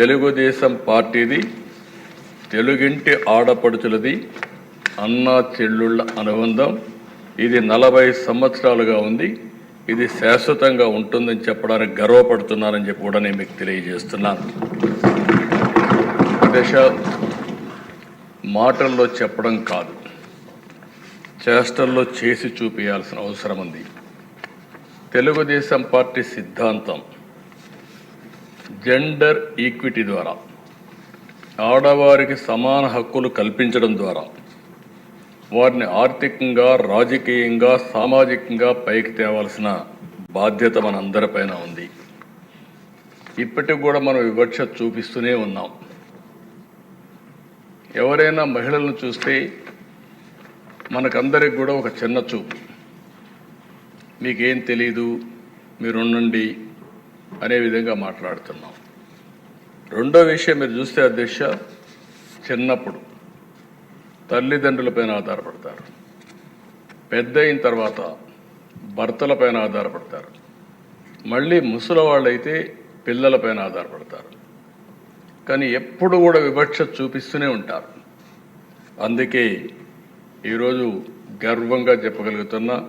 తెలుగుదేశం పార్టీది తెలుగింటి ఆడపడుచులది అన్నా చెల్లుళ్ళ అనుబంధం. ఇది నలభై సంవత్సరాలుగా ఉంది. ఇది శాశ్వతంగా ఉంటుందని చెప్పడానికి గర్వపడుతున్నానని చెప్పి కూడా నేను మీకు తెలియజేస్తున్నాను. దశ మాటల్లో చెప్పడం కాదు. చేష్టల్లో చేసి చూపించాల్సిన అవసరం ఉంది. తెలుగుదేశం పార్టీ సిద్ధాంతం జెండర్ ఈక్విటీ ద్వారా ఆడవారికి సమాన హక్కులు కల్పించడం ద్వారా వారిని ఆర్థికంగా రాజకీయంగా సామాజికంగా పైకి తేవాల్సిన బాధ్యత మనందరిపైన ఉంది. ఇప్పటికి కూడా మనం వివక్ష చూపిస్తూనే ఉన్నాం. ఎవరైనా మహిళలను చూస్తే మనకందరికి కూడా ఒక చిన్న చూపు. మీకేం తెలీదు మీరు ఉండండి అనే విధంగా మాట్లాడుతున్నాం. రెండో విషయం మీరు చూస్తే అధ్యక్ష చిన్నప్పుడు తల్లిదండ్రులపైన ఆధారపడతారు. పెద్ద అయిన తర్వాత భర్తలపైన ఆధారపడతారు. మళ్ళీ ముసలి వాళ్ళైతే పిల్లలపైన ఆధారపడతారు. కానీ ఎప్పుడు కూడా వివక్ష చూపిస్తూనే ఉంటారు. అందుకే ఈరోజు గర్వంగా చెప్పగలుగుతున్నా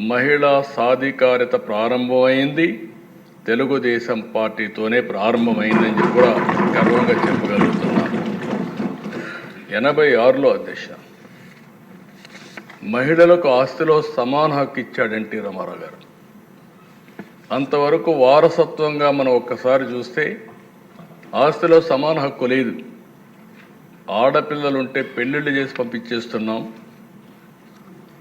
మహిళా సాధికారిత ప్రారంభమైంది. తెలుగుదేశం పార్టీతోనే ప్రారంభమైందని చెప్పి కూడా గర్వంగా చెప్పగలుగుతున్నాను ఎనభై ఆరులో అధ్యక్ష మహిళలకు ఆస్తిలో సమాన హక్కు ఇచ్చాడు ఎన్టీ రామారావు గారు. అంతవరకు వారసత్వంగా మనం ఒక్కసారి చూస్తే ఆస్తిలో సమాన హక్కు లేదు. ఆడపిల్లలు ఉంటే పెళ్ళిళ్ళు చేసి పంపించేస్తున్నాం.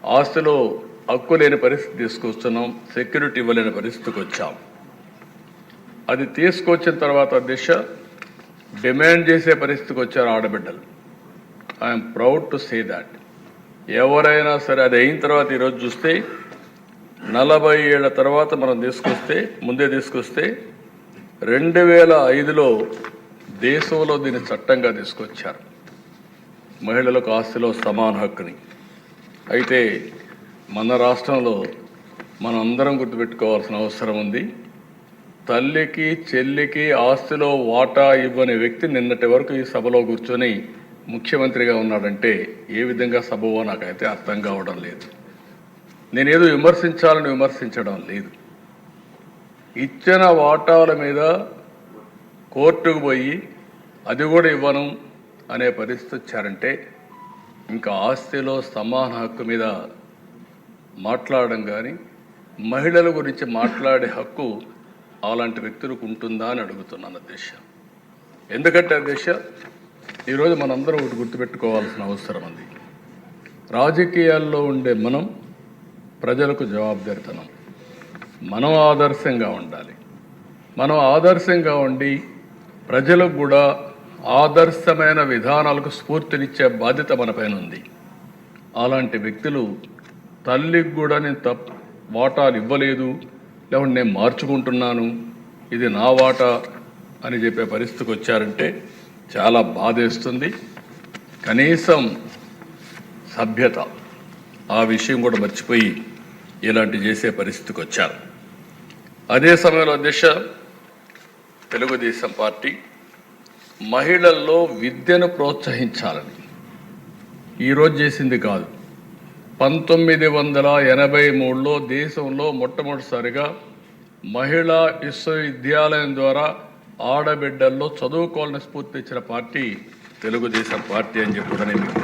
ఆస్తిలో హక్కు లేని పరిస్థితి తీసుకొస్తున్నాం. సెక్యూరిటీ ఇవ్వలేని పరిస్థితికి వచ్చాం. అది తీసుకొచ్చిన తర్వాత దిశ డిమాండ్ చేసే పరిస్థితికి వచ్చారు ఆడబిడ్డలు. I'm proud to say that ఎవరైనా సరే అది అయిన తర్వాత ఈరోజు చూస్తే నలభై ఏళ్ళ తర్వాత మనం తీసుకొస్తే ముందే తీసుకొస్తే రెండు వేల ఐదులో దేశంలో దీన్ని చట్టంగా తీసుకొచ్చారు. మహిళలకు ఆస్తిలో సమాన హక్కుని. అయితే మన రాష్ట్రంలో మనం అందరం గుర్తుపెట్టుకోవాల్సిన అవసరం ఉంది. తల్లికి చెల్లికి ఆస్తిలో వాటా ఇవ్వని వ్యక్తి నిన్నటి వరకు ఈ సభలో కూర్చొని ముఖ్యమంత్రిగా ఉన్నాడంటే ఏ విధంగా సభవో నాకైతే అర్థం కావడం లేదు. నేనేదో విమర్శించాలని విమర్శించడం లేదు. ఇచ్చిన వాటాల మీద కోర్టుకు పోయి అది కూడా ఇవ్వను అనే పరిస్థితి వచ్చారంటే ఇంకా ఆస్తిలో సమాన హక్కు మీద మాట్లాడడం కానీ మహిళల గురించి మాట్లాడే హక్కు అలాంటి వ్యక్తులకు ఉంటుందా అని అడుగుతున్నాను అధ్యక్ష ఎందుకంటే అధ్యక్ష ఈరోజు మనందరం ఒకటి గుర్తుపెట్టుకోవాల్సిన అవసరం ఉంది. రాజకీయాల్లో ఉండే మనం ప్రజలకు జవాబుదారితనం. మనం ఆదర్శంగా ఉండాలి. మనం ఆదర్శంగా ఉండి ప్రజలకు కూడా ఆదర్శమైన విధానాలకు స్ఫూర్తినిచ్చే బాధ్యత మనపైన ఉంది. అలాంటి వ్యక్తులు తల్లికి కూడా నేను తప్ వాటాలు ఇవ్వలేదు. లేకుంటే నేను మార్చుకుంటున్నాను ఇది నా వాటా అని చెప్పే పరిస్థితికి వచ్చారంటే చాలా బాధేస్తుంది. కనీసం సభ్యత ఆ విషయం కూడా మర్చిపోయి ఇలాంటి చేసే పరిస్థితికి వచ్చారు. అదే సమయంలో అధ్యక్ష తెలుగుదేశం పార్టీ మహిళల్లో విద్యను ప్రోత్సహించాలని ఈరోజు చేసింది కాదు. పంతొమ్మిది వందల ఎనభై మూడులో దేశంలో మొట్టమొదటిసారిగా మహిళా విశ్వవిద్యాలయం ద్వారా ఆడబిడ్డల్లో చదువుకోవాలని స్ఫూర్తి ఇచ్చిన పార్టీ తెలుగుదేశం పార్టీ అని చెప్పి కూడా నేను మీకు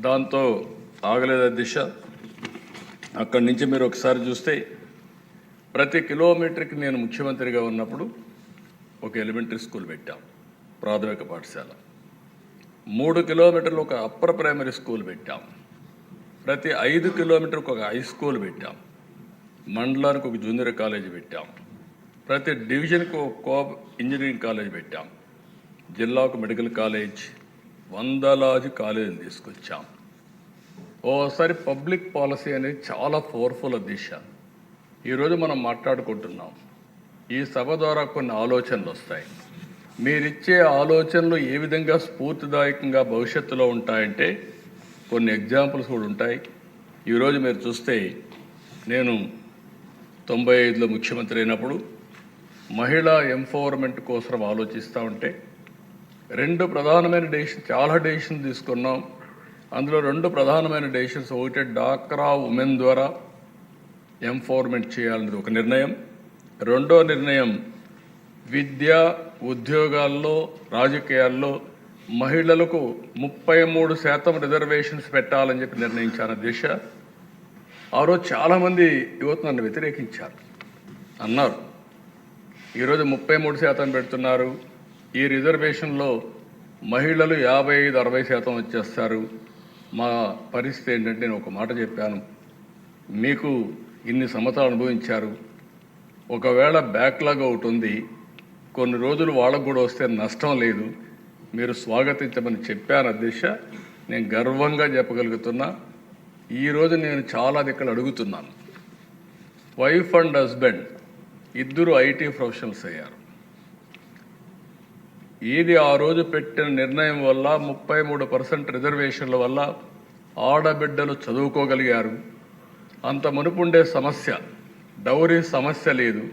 దాంతో ఆగలేదు దిశ? అక్కడి నుంచి మీరు ఒకసారి చూస్తే ప్రతి కిలోమీటర్కి నేను ముఖ్యమంత్రిగా ఉన్నప్పుడు ఒక ఎలిమెంటరీ స్కూల్ పెట్టాం ప్రాథమిక పాఠశాల. మూడు కిలోమీటర్లు ఒక అప్పర్ ప్రైమరీ స్కూల్ పెట్టాం. ప్రతి ఐదు కిలోమీటర్కి ఒక హై స్కూల్ పెట్టాం. మండలానికి ఒక జూనియర్ కాలేజీ పెట్టాం. ప్రతి డివిజన్కి ఒక కో ఇంజనీరింగ్ కాలేజ్ పెట్టాం. జిల్లాకు మెడికల్ కాలేజ్ వందలాది కాలేజీలు తీసుకొచ్చాం. ఓసారి పబ్లిక్ పాలసీ అనేది చాలా పవర్ఫుల్ దిశ. ఈరోజు మనం మాట్లాడుకుంటున్నాం. ఈ సభ ద్వారా కొన్ని ఆలోచనలు వస్తాయి. మీరిచ్చే ఆలోచనలు ఏ విధంగా స్ఫూర్తిదాయకంగా భవిష్యత్తులో ఉంటాయంటే కొన్ని ఎగ్జాంపుల్స్ కూడా ఉంటాయి. ఈరోజు మీరు చూస్తే నేను తొంభై ఐదులో ముఖ్యమంత్రి అయినప్పుడు మహిళా ఎంపవర్మెంట్ కోసం ఆలోచిస్తూ ఉంటే రెండు ప్రధానమైన డెసిషన్ చాలా డెసిషన్ తీసుకున్నాం. అందులో రెండు ప్రధానమైన డెసిషన్స్ ఒకటి డాక్రా ఉమెన్ ద్వారా ఎంపవర్మెంట్ చేయాలనేది ఒక నిర్ణయం. రెండో నిర్ణయం విద్య ఉద్యోగాల్లో రాజకీయాల్లో మహిళలకు ముప్పై మూడు శాతం రిజర్వేషన్స్ పెట్టాలని చెప్పి నిర్ణయించాను దిశ. ఆ రోజు చాలామంది యువత నన్ను వ్యతిరేకించారు. అన్నారు ఈరోజు ముప్పై మూడు శాతం పెడుతున్నారు. ఈ రిజర్వేషన్లో మహిళలు యాభై ఐదు అరవై శాతం వచ్చేస్తారు. మా పరిస్థితి ఏంటంటే నేను ఒక మాట చెప్పాను. మీకు ఇన్ని సంవత్సరాలు అనుభవించారు. ఒకవేళ బ్యాక్లాగ్ ఒకటి ఉంది కొన్ని రోజులు వాళ్ళకు కూడా వస్తే నష్టం లేదు. మీరు స్వాగతించమని చెప్పాను అధ్యక్ష. నేను గర్వంగా చెప్పగలుగుతున్నా. ఈరోజు నేను చాలా దిక్కలు అడుగుతున్నాను. వైఫ్ అండ్ హస్బెండ్ ఇద్దరు ఐటీ ప్రొఫెషనల్స్ అయ్యారు. ఇది ఆ రోజు పెట్టిన నిర్ణయం వల్ల ముప్పై మూడు పర్సెంట్ రిజర్వేషన్ల వల్ల ఆడబిడ్డలు చదువుకోగలిగారు. అంత మునుపుండే సమస్య డౌరీ సమస్య లేదు.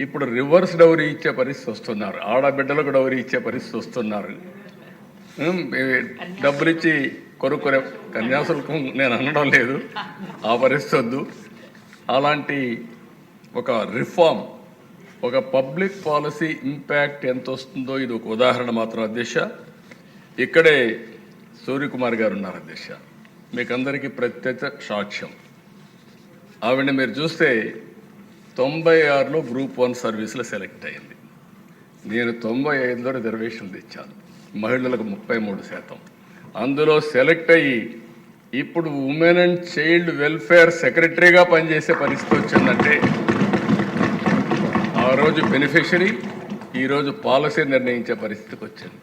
ఇప్పుడు రివర్స్ డౌరీ ఇచ్చే పరిస్థితి వస్తున్నారు. ఆడబిడ్డలకు డౌరీ ఇచ్చే పరిస్థితి వస్తున్నారు. డబ్బులు ఇచ్చి కొనుక్కునే కన్యాశుల్కం నేను అనడం లేదు. ఆ పరిస్థితి వద్దు. అలాంటి ఒక రిఫార్మ్ ఒక పబ్లిక్ పాలసీ ఇంపాక్ట్ ఎంత వస్తుందో ఇది ఒక ఉదాహరణ మాత్రం అధ్యక్ష. ఇక్కడే సూర్యకుమార్ గారు ఉన్నారు అధ్యక్ష. మీకు అందరికీ ప్రత్యక్ష సాక్ష్యం. ఆవిడ మీరు చూస్తే తొంభై ఆరులో గ్రూప్ వన్ సర్వీస్లో సెలెక్ట్ అయింది నేను తొంభై ఐదులో రిజర్వేషన్లు తెచ్చాను. మహిళలకు ముప్పై మూడు శాతం. అందులో సెలెక్ట్ అయ్యి ఇప్పుడు ఉమెన్ అండ్ చైల్డ్ వెల్ఫేర్ సెక్రటరీగా పనిచేసే పరిస్థితి వచ్చిందంటే ఆ రోజు బెనిఫిషరీ ఈరోజు పాలసీ నిర్ణయించే పరిస్థితికి వచ్చింది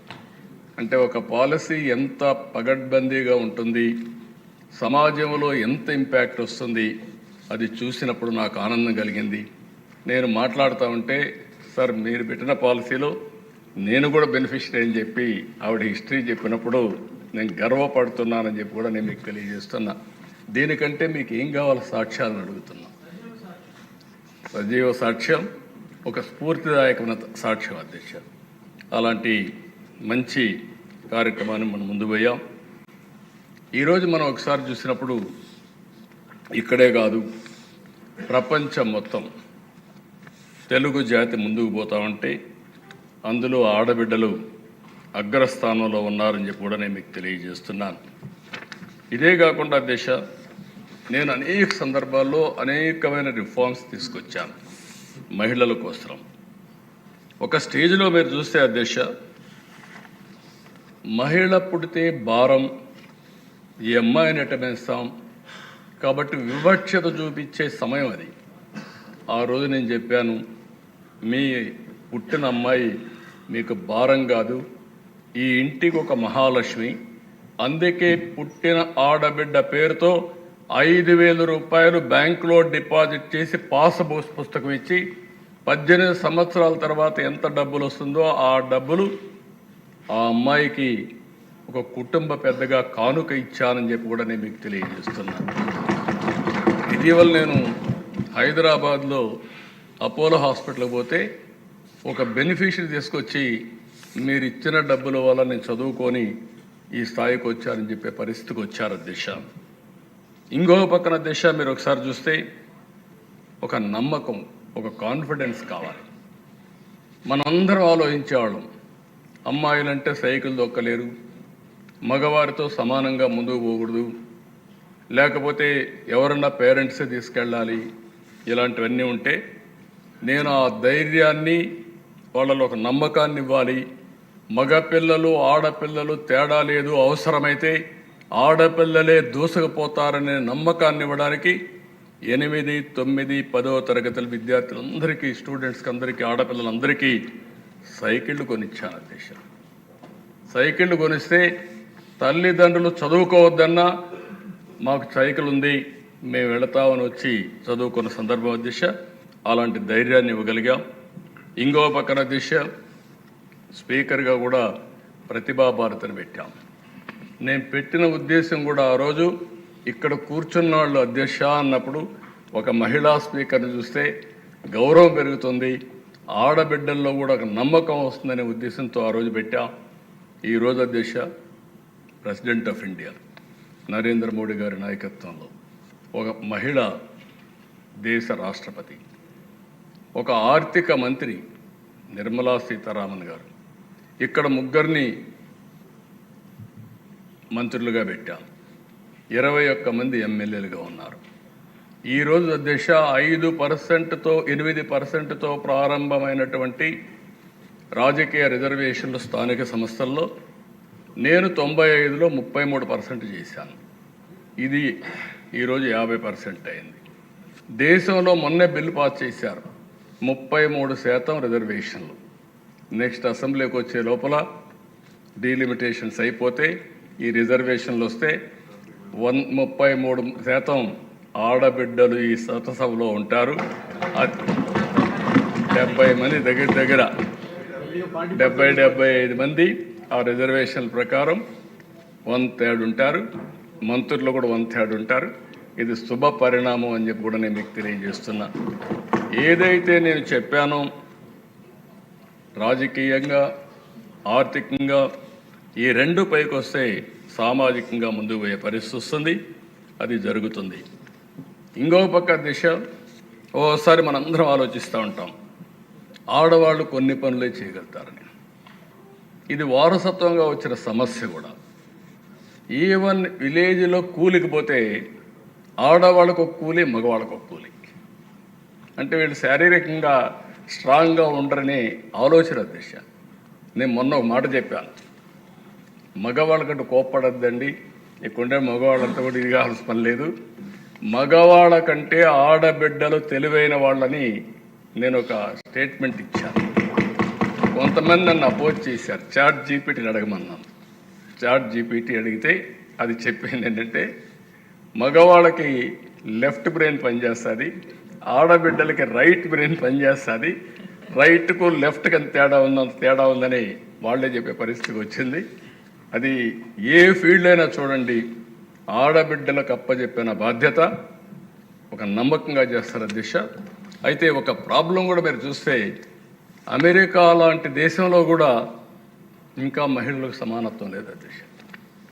అంటే ఒక పాలసీ ఎంత పగడ్బందీగా ఉంటుంది సమాజంలో ఎంత ఇంపాక్ట్ వస్తుంది అది చూసినప్పుడు నాకు ఆనందం కలిగింది. నేను మాట్లాడుతూ ఉంటే సార్ మీరు పెట్టిన పాలసీలో నేను కూడా బెనిఫిషరీ అని చెప్పి ఆవిడ హిస్టరీ చెప్పినప్పుడు నేను గర్వపడుతున్నానని చెప్పి కూడా నేను మీకు తెలియజేస్తున్నా. దీనికంటే మీకు ఏం కావాలి సాక్ష్యాలను అడుగుతున్నా. సజీవ సాక్ష్యం ఒక స్ఫూర్తిదాయకమైన సాక్ష్యం అధ్యక్ష. అలాంటి మంచి కార్యక్రమాన్ని మనం ముందు పోయాం. ఈరోజు మనం ఒకసారి చూసినప్పుడు ఇక్కడే కాదు ప్రపంచం మొత్తం. తెలుగు జాతి ముందుకు పోతా ఉంటే అందులో ఆడబిడ్డలు అగ్రస్థానంలో ఉన్నారని చెప్పి కూడా నేను మీకు తెలియజేస్తున్నాను. ఇదే కాకుండా దేశ నేను అనేక సందర్భాల్లో అనేకమైన రిఫార్మ్స్ తీసుకొచ్చాను మహిళల కోసం. ఒక స్టేజ్లో మీరు చూస్తే అధ్యక్ష మహిళ పుడితే భారం ఈ అమ్మాయిని ఎట్టమేస్తాం కాబట్టి వివక్షత చూపించే సమయం అది. ఆ రోజు నేను చెప్పాను మీ పుట్టిన అమ్మాయి మీకు భారం కాదు ఈ ఇంటికి ఒక మహాలక్ష్మి అందుకే పుట్టిన ఆడబిడ్డ పేరుతో ఐదు వేల రూపాయలు బ్యాంకులో డిపాజిట్ చేసి పాస్ పుస్తకం ఇచ్చి పద్దెనిమిది సంవత్సరాల తర్వాత ఎంత డబ్బులు వస్తుందో ఆ డబ్బులు ఆ అమ్మాయికి ఒక కుటుంబ పెద్దగా కానుక ఇచ్చానని చెప్పి కూడా నేను మీకు తెలియజేస్తున్నాను. ఇటీవల నేను హైదరాబాద్లో అపోలో హాస్పిటల్కి పోతే ఒక బెనిఫిషరీ తీసుకొచ్చి మీరు ఇచ్చిన డబ్బుల వల్ల నేను చదువుకొని ఈ స్థాయికి వచ్చారని చెప్పే పరిస్థితికి వచ్చారు దిశ. ఇంకో పక్కన దిశ మీరు ఒకసారి చూస్తే ఒక నమ్మకం ఒక కాన్ఫిడెన్స్ కావాలి. మనందరం ఆలోచించేవాళ్ళం. అమ్మాయిలంటే సైకిల్ దొక్కలేరు. మగవారితో సమానంగా ముందుకు పోకూడదు. లేకపోతే ఎవరన్నా పేరెంట్సే తీసుకెళ్ళాలి. ఇలాంటివన్నీ ఉంటే నేను ఆ ధైర్యాన్ని వాళ్ళలో ఒక నమ్మకాన్ని ఇవ్వాలి. మగపిల్లలు ఆడపిల్లలు తేడా లేదు అవసరమైతే ఆడపిల్లలే దూసుకుపోతారనే నమ్మకాన్ని ఇవ్వడానికి ఎనిమిది తొమ్మిది పదో తరగతుల విద్యార్థులందరికీ స్టూడెంట్స్కి అందరికీ ఆడపిల్లలందరికీ సైకిళ్ళు కొనిచ్చాను అధ్యక్ష. సైకిళ్ళు కొనిస్తే తల్లిదండ్రులు చదువుకోవద్దన్నా మాకు సైకిల్ ఉంది మేము వెళతామని వచ్చి చదువుకున్న సందర్భం దిశ అలాంటి ధైర్యాన్ని ఇవ్వగలిగాం. ఇంకో పక్కన దిశ స్పీకర్గా కూడా ప్రతిభా భారతిని పెట్టాం. నేను పెట్టిన ఉద్దేశం కూడా ఆ రోజు ఇక్కడ కూర్చున్న వాళ్ళు అధ్యక్ష అన్నప్పుడు ఒక మహిళా స్పీకర్ని చూస్తే గౌరవం పెరుగుతుంది ఆడబిడ్డల్లో కూడా ఒక నమ్మకం వస్తుందనే ఉద్దేశంతో ఆ రోజు పెట్టాం. ఈ రోజు అధ్యక్ష president of India Narendra Modi గారి నాయకత్వంలో ఒక మహిళ దేశ రాష్ట్రపతి ఒక ఆర్థిక మంత్రి నిర్మలా సీతారామన్ గారు ఇక్కడ ముగ్గురిని మంత్రులుగా పెట్టాం. ఇరవై ఒక్క మంది ఎమ్మెల్యేలుగా ఉన్నారు. ఈరోజు అధ్యక్ష ఐదు పర్సెంట్తో ఎనిమిది పర్సెంట్తో ప్రారంభమైనటువంటి రాజకీయ రిజర్వేషన్లు స్థానిక సంస్థల్లో నేను తొంభై ఐదులో ముప్పై మూడు పర్సెంట్ చేశాను. ఇది ఈరోజు యాభై పర్సెంట్ అయింది. దేశంలో మొన్నే బిల్లు పాస్ చేశారు. ముప్పై మూడు శాతం రిజర్వేషన్లు. నెక్స్ట్ అసెంబ్లీకి వచ్చే లోపల డీలిమిటేషన్స్ అయిపోతే ఈ రిజర్వేషన్లు వస్తే వన్ ముప్పై మూడు శాతం ఆడబిడ్డలు ఈ సభలో ఉంటారు. అది డెబ్బై మంది దగ్గర దగ్గర డెబ్బై డెబ్బై ఐదు మంది ఆ రిజర్వేషన్ ప్రకారం వన్ థర్డ్ ఉంటారు. మంత్రులు కూడా వన్ థర్డ్ ఉంటారు. ఇది శుభ పరిణామం అని చెప్పి కూడా నేను మీకు తెలియజేస్తున్నా. ఏదైతే నేను చెప్పానో రాజకీయంగా ఆర్థికంగా ఈ రెండు పైకి వస్తే సామాజికంగా ముందుకు పోయే పరిస్థితి వస్తుంది అది జరుగుతుంది. ఇంకో పక్క దిశ ఓసారి మనందరం ఆలోచిస్తూ ఉంటాం. ఆడవాళ్ళు కొన్ని పనులే చేయగలుగుతారని. ఇది వారసత్వంగా వచ్చిన సమస్య కూడా. ఈవెన్ విలేజ్లో కూలికి పోతే ఆడవాళ్ళకు ఒక కూలి మగవాళ్ళకు ఒక కూలి. అంటే వీళ్ళు శారీరకంగా స్ట్రాంగ్గా ఉండరని ఆలోచన దిశ. నేను మొన్న ఒక మాట చెప్పాను. మగవాళ్ళకంటే కోప్పడద్దండి. ఇక్కడుండే మగవాళ్ళంతా కూడా ఇది కావాల్సిన పని లేదు. మగవాళ్ళ కంటే ఆడబిడ్డలు తెలివైన వాళ్ళని నేను ఒక స్టేట్మెంట్ ఇచ్చాను. కొంతమంది నన్ను అపోజ్ చేశారు. చాట్ జీపీటీని అడగమన్నాను. చాట్ జీపీటీ అడిగితే అది చెప్పింది ఏంటంటే మగవాళ్ళకి లెఫ్ట్ బ్రెయిన్ పనిచేస్తుంది ఆడబిడ్డలకి రైట్ బ్రెయిన్ పనిచేస్తుంది రైట్కు లెఫ్ట్కి అంత తేడా ఉందంత తేడా ఉందని వాళ్ళే చెప్పే పరిస్థితికి వచ్చింది. అది ఏ ఫీల్డ్ అయినా చూడండి ఆడబిడ్డలకు అప్పచెప్పిన బాధ్యత ఒక నమ్మకంగా చేస్తారు దిశ. అయితే ఒక ప్రాబ్లం కూడా మీరు చూస్తే అమెరికా లాంటి దేశంలో కూడా ఇంకా మహిళలకు సమానత్వం లేదు అధ్యక్ష.